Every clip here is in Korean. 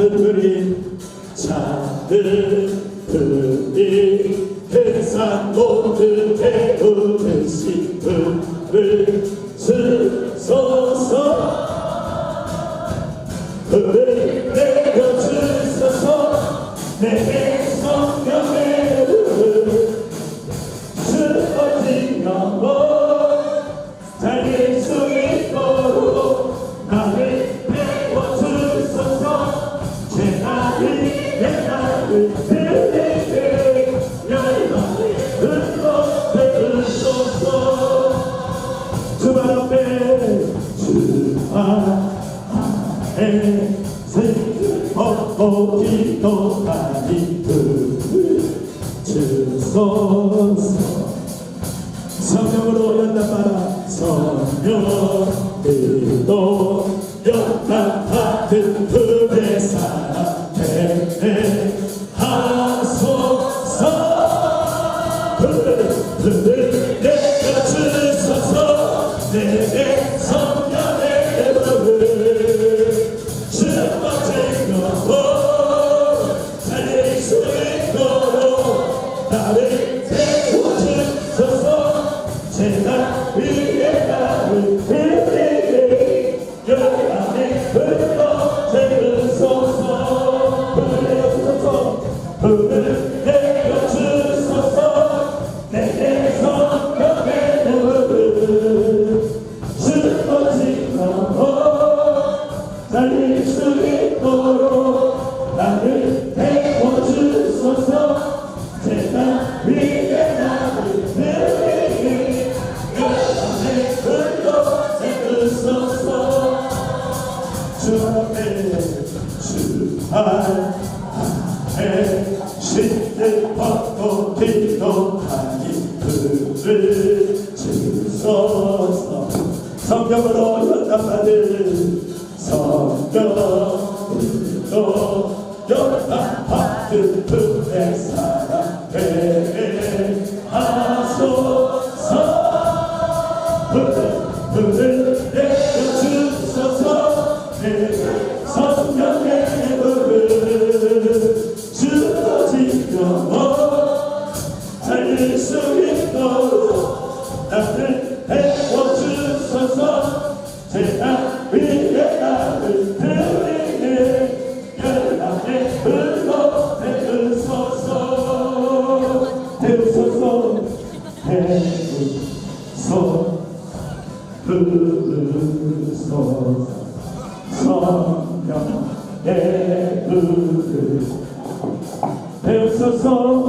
하늘들이 하늘들이 세상 모든 배우는 신들을 주소서. 그를 내려 주소서. 내 슬퍼 기도하니 그 주소서 성령으로 연단받아 성령으로 연단받은 그 나를 태워주소서. 위에 나를 들리게 열방에 흘러 세우소서. 주 앞에 주 앞에 신을 벗고 기도하니 그를 주소서. 성경으로 연단받은 성경으로 연단받은 그의 사랑 되게 하소서 불을 성령의 배우소서 배우소서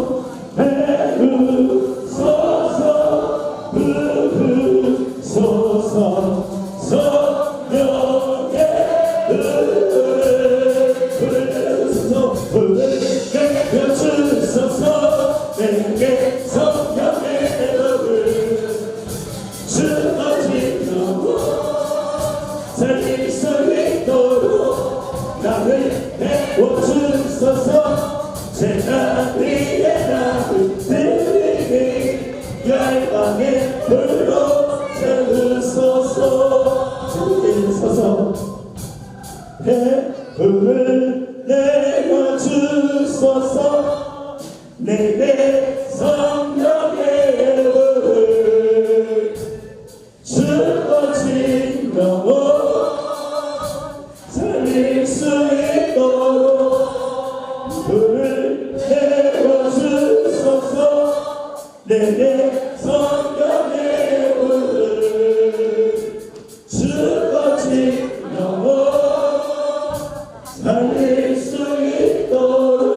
배워주소서 제가 위에 나를 들리게 열방에 불러 세우소서 주소서 배불을 내려주소서. 내게 있도